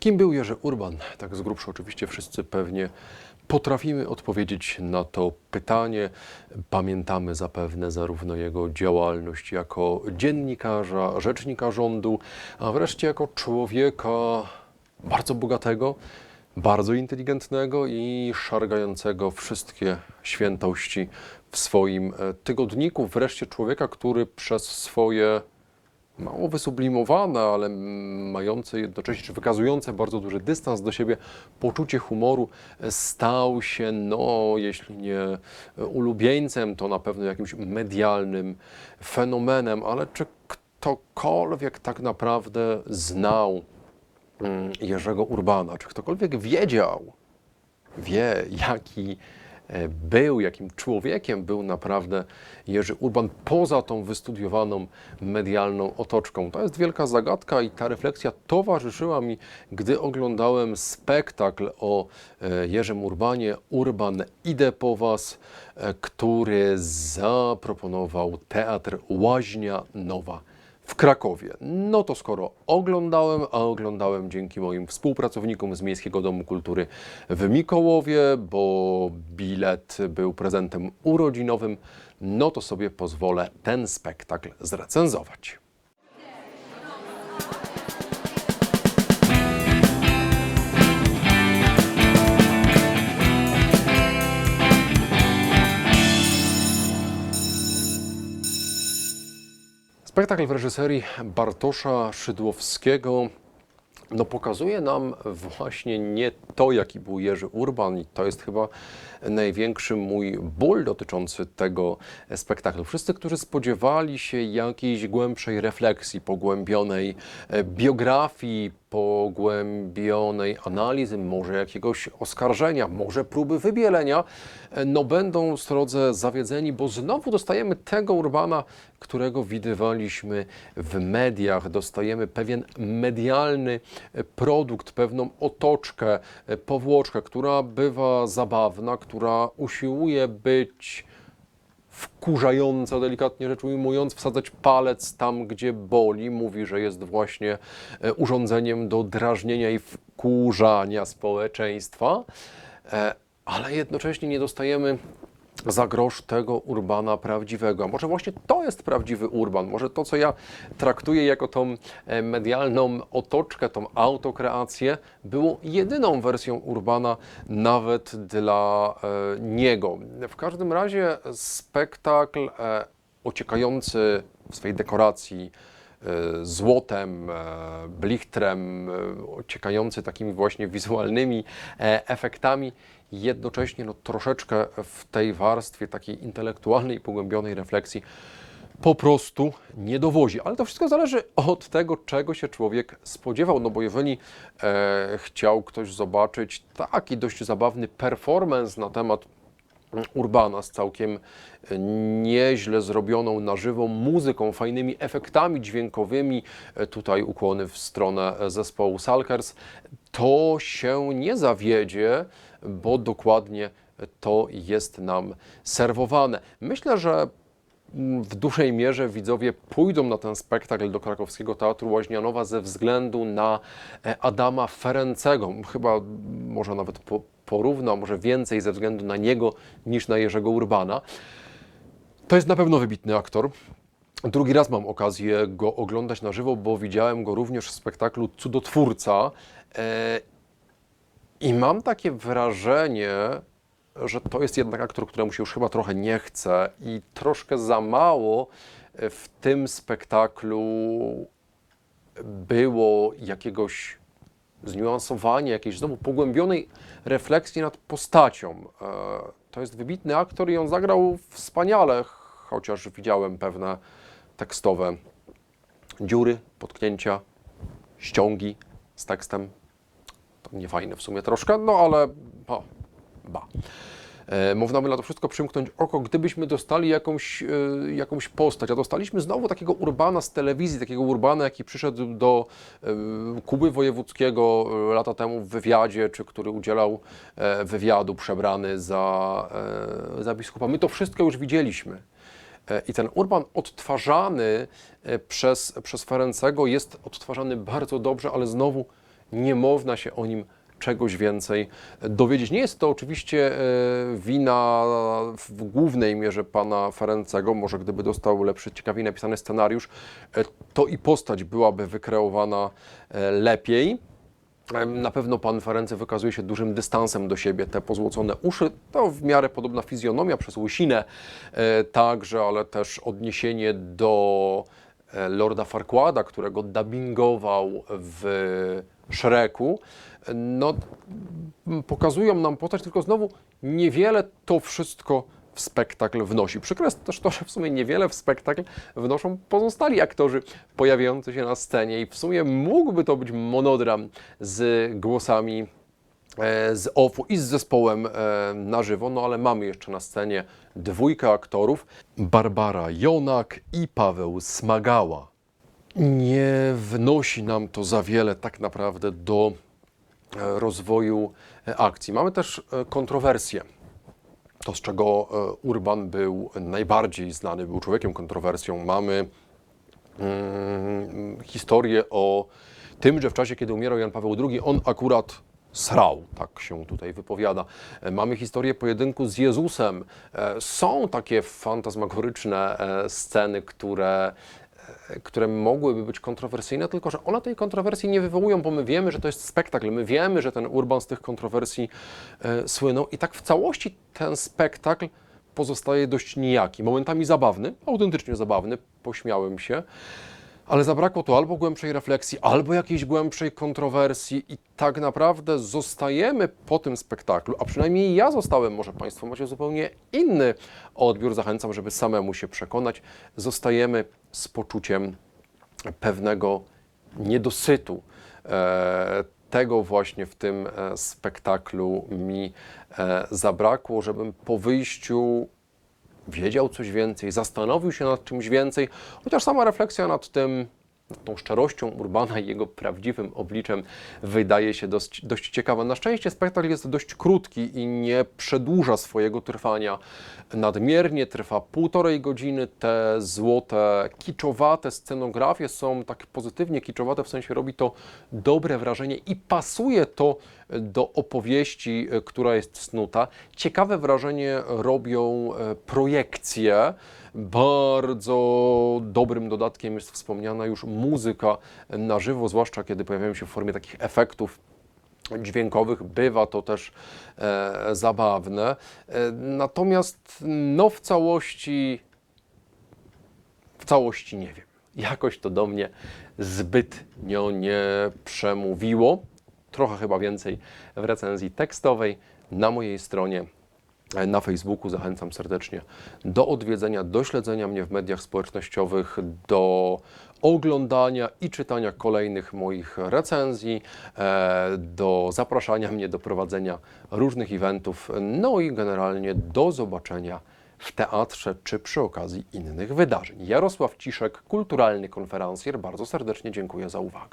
Kim był Jerzy Urban? Tak z grubsza oczywiście wszyscy pewnie potrafimy odpowiedzieć na to pytanie. Pamiętamy zapewne zarówno jego działalność jako dziennikarza, rzecznika rządu, a wreszcie jako człowieka bardzo bogatego, bardzo inteligentnego i szargającego wszystkie świętości w swoim e, tygodniku. Wreszcie człowieka, który przez swoje mało wysublimowane, ale mające jednocześnie, czy wykazujące bardzo duży dystans do siebie, poczucie humoru, e, stał się, no, jeśli nie e, ulubieńcem, to na pewno jakimś medialnym fenomenem, ale czy ktokolwiek tak naprawdę znał mm, Jerzego Urbana, czy ktokolwiek wiedział, wie, jaki był, jakim człowiekiem był naprawdę Jerzy Urban poza tą wystudiowaną medialną otoczką. To jest wielka zagadka i ta refleksja towarzyszyła mi, gdy oglądałem spektakl o e, Jerzym Urbanie, Urban Idę po Was, e, który zaproponował Teatr Łaźnia Nowa w Krakowie. No to skoro oglądałem, a oglądałem dzięki moim współpracownikom z Miejskiego Domu Kultury w Mikołowie, bo bilet był prezentem urodzinowym, no to sobie pozwolę ten spektakl zrecenzować. Spektakl w reżyserii Bartosza Szydłowskiego no, pokazuje nam właśnie nie to, jaki był Jerzy Urban, i to jest chyba największy mój ból dotyczący tego spektaklu. Wszyscy, którzy spodziewali się jakiejś głębszej refleksji, pogłębionej e, biografii, pogłębionej analizy, może jakiegoś oskarżenia, może próby wybielenia, e, no będą w drodze zawiedzeni, bo znowu dostajemy tego Urbana, którego widywaliśmy w mediach. Dostajemy pewien medialny e, produkt, pewną otoczkę, powłoczkę, która bywa zabawna, która usiłuje być wkurzająca, delikatnie rzecz ujmując, wsadzać palec tam, gdzie boli. Mówi, że jest właśnie e, urządzeniem do drażnienia i wkurzania społeczeństwa, e, ale jednocześnie nie dostajemy za grosz tego urbana prawdziwego. A może właśnie to jest prawdziwy urban, może to, co ja traktuję jako tą e, medialną otoczkę, tą autokreację, było jedyną wersją urbana nawet dla e, niego. W każdym razie spektakl e, ociekający w swojej dekoracji, złotem, blichtrem, ociekający takimi właśnie wizualnymi efektami, jednocześnie no, troszeczkę w tej warstwie takiej intelektualnej, pogłębionej refleksji po prostu nie dowozi. Ale to wszystko zależy od tego, czego się człowiek spodziewał. No bo jeżeli e, chciał ktoś zobaczyć taki dość zabawny performance na temat Urbana z całkiem e, nieźle zrobioną na żywo muzyką, fajnymi efektami dźwiękowymi. E, Tutaj ukłony w stronę e, zespołu Salkers. To się nie zawiedzie, bo dokładnie to jest nam serwowane. Myślę, że w dużej mierze widzowie pójdą na ten spektakl do krakowskiego Teatru Łaźnianowa ze względu na e, Adama Ferencego. Chyba może nawet po, porówno, a może więcej ze względu na niego niż na Jerzego Urbana. To jest na pewno wybitny aktor. Drugi raz mam okazję go oglądać na żywo, bo widziałem go również w spektaklu Cudotwórca. E, I mam takie wrażenie, że to jest jednak aktor, któremu się już chyba trochę nie chce i troszkę za mało w tym spektaklu było jakiegoś zniuansowania, jakiejś znowu pogłębionej refleksji nad postacią. E, To jest wybitny aktor i on zagrał wspaniale, chociaż widziałem pewne tekstowe dziury, potknięcia, ściągi z tekstem. To niefajne w sumie troszkę, no ale o, ba. Można by na to wszystko przymknąć oko, gdybyśmy dostali jakąś, e, jakąś postać. A dostaliśmy znowu takiego urbana z telewizji, takiego urbana, jaki przyszedł do e, Kuby Wojewódzkiego e, lata temu w wywiadzie, czy który udzielał wywiadu przebrany za, za biskupa. My to wszystko już widzieliśmy. E, I ten urban odtwarzany e, przez, przez Ferencego jest odtwarzany bardzo dobrze, ale znowu nie można się o nim czegoś więcej dowiedzieć. Nie jest to oczywiście e, wina w głównej mierze pana Ferencego. Może gdyby dostał lepszy, ciekawiej napisany scenariusz, to i postać byłaby wykreowana lepiej. Na pewno pan Ferency wykazuje się dużym dystansem do siebie. Te pozłocone uszy to w miarę podobna fizjonomia przez łysinę e, także, ale też odniesienie do e, Lorda Farquada, którego dubbingował w Shreku. No, m, pokazują nam postać, tylko znowu niewiele to wszystko w spektakl wnosi. Przykre jest też to, że w sumie niewiele w spektakl wnoszą pozostali aktorzy pojawiający się na scenie i w sumie mógłby to być monodram z głosami e, z OFU i z zespołem e, na żywo, no ale mamy jeszcze na scenie dwójkę aktorów, Barbara Jonak i Paweł Smagała. Nie wnosi nam to za wiele tak naprawdę do e, rozwoju akcji. Mamy też kontrowersje. To, z czego e, Urban był najbardziej znany, był człowiekiem kontrowersją. Mamy mm, historię o tym, że w czasie, kiedy umierał Jan Paweł II, on akurat srał, tak się tutaj wypowiada. E, Mamy historię pojedynku z Jezusem. E, Są takie fantasmagoryczne sceny, które które mogłyby być kontrowersyjne, tylko że one tej kontrowersji nie wywołują, bo my wiemy, że to jest spektakl, my wiemy, że ten Urban z tych kontrowersji e, słynął. I tak w całości ten spektakl pozostaje dość nijaki, momentami zabawny, autentycznie zabawny, pośmiałem się, ale zabrakło tu albo głębszej refleksji, albo jakiejś głębszej kontrowersji i tak naprawdę zostajemy po tym spektaklu, a przynajmniej ja zostałem, może Państwo macie zupełnie inny odbiór, zachęcam, żeby samemu się przekonać, zostajemy z poczuciem pewnego niedosytu. E, tego właśnie w tym e, spektaklu mi e, zabrakło, żebym po wyjściu wiedział coś więcej, zastanowił się nad czymś więcej, chociaż sama refleksja nad tym, tą szczerością Urbana i jego prawdziwym obliczem wydaje się dość, dość ciekawa. Na szczęście spektakl jest dość krótki i nie przedłuża swojego trwania nadmiernie, trwa półtorej godziny. Te złote, kiczowate scenografie są tak pozytywnie kiczowate, w sensie robi to dobre wrażenie i pasuje to do opowieści, e, która jest snuta. Ciekawe wrażenie robią e, projekcje. Bardzo dobrym dodatkiem jest wspomniana już muzyka na żywo, zwłaszcza kiedy pojawiają się w formie takich efektów dźwiękowych, bywa to też e, zabawne. E, natomiast no w całości w całości nie wiem. Jakoś to do mnie zbytnio nie przemówiło. Trochę chyba więcej w recenzji tekstowej na mojej stronie na Facebooku. Zachęcam serdecznie do odwiedzenia, do śledzenia mnie w mediach społecznościowych, do oglądania i czytania kolejnych moich recenzji, e, do zapraszania mnie do prowadzenia różnych eventów, no i generalnie do zobaczenia w teatrze czy przy okazji innych wydarzeń. Jarosław Ciszek, kulturalny konferencjer, bardzo serdecznie dziękuję za uwagę.